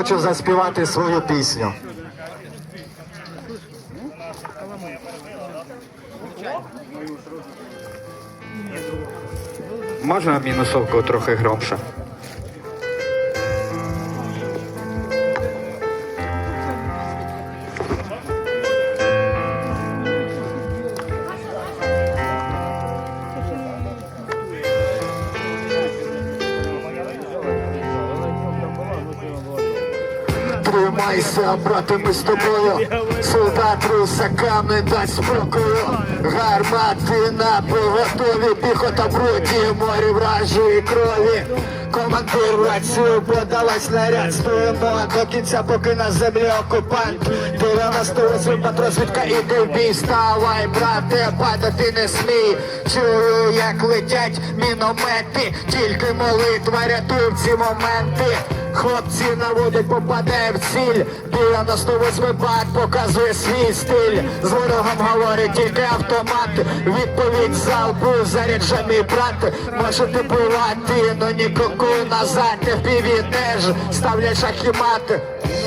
хочу заспівати свою пісню. Можна мінусовку трохи громше? Тримайся, брате, ми з тобою. Солдат русаками дасть спокою. Гармати на поготові, піхота в роті, море вражої крові. Рацію подавай снаряд, стоїмо до кінця, поки на землі окупант. 98 патрозвідка, іди в бій, ставай, брате, падати не смій. Чую, як летять міномети, тільки молитва рятує в ці моменти. Хлопці наводять, попадає в ціль. 98 бат показує свій стиль. З ворогом говорить тільки автомат. Відповідь залпу заряджений брат. Можете бувати, но ніколи назад не впіві теж ставлять шахімат.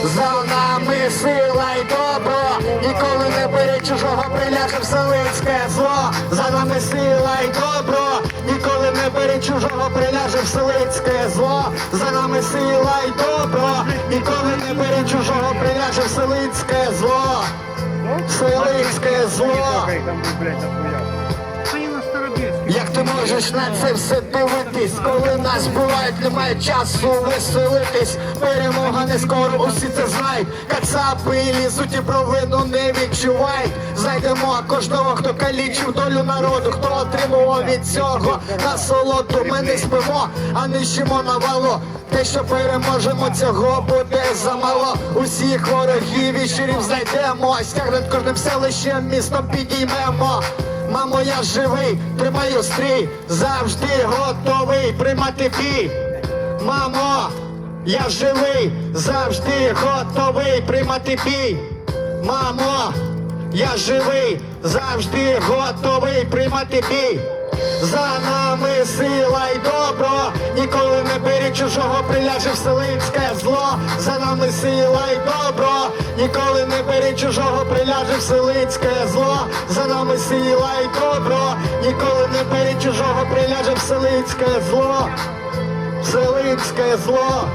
За нами сила й добро, ніколи не бери чужого приляже вселенське зло. За нами сила й добро, ніколи не бери чужого приляже вселенське зло. За нами сила й добро, ніколи не бери чужого приляже вселенське зло. Вселенське зло. Можеш на це все дивитись, коли нас бувають, немає часу веселитись. Перемога не скоро, усі це знають. Кацапи лізуть і провину не відчувають. Знайдемо кожного, хто калічив долю народу, хто отримував від цього насолоду. Ми не спимо, а нищимо навалу. Те, що переможемо, цього буде замало. Усіх ворогів і щирів знайдемо. Стягнуть кожним селищем, містом підіймемо. Мамо, я живий, тримаю стрій, завжди готовий приймати бій. Мамо, я живий, завжди готовий приймати бій. Мамо, я живий, завжди готовий приймати бій. За нами сила й добро, ніколи не бери чужого, приляже вселенське зло. За нами сила й добро, ніколи не бери чужого, приляже вселицьке зло. За нами сіла й добро, ніколи не бери чужого, приляже вселицьке зло. вселицьке зло.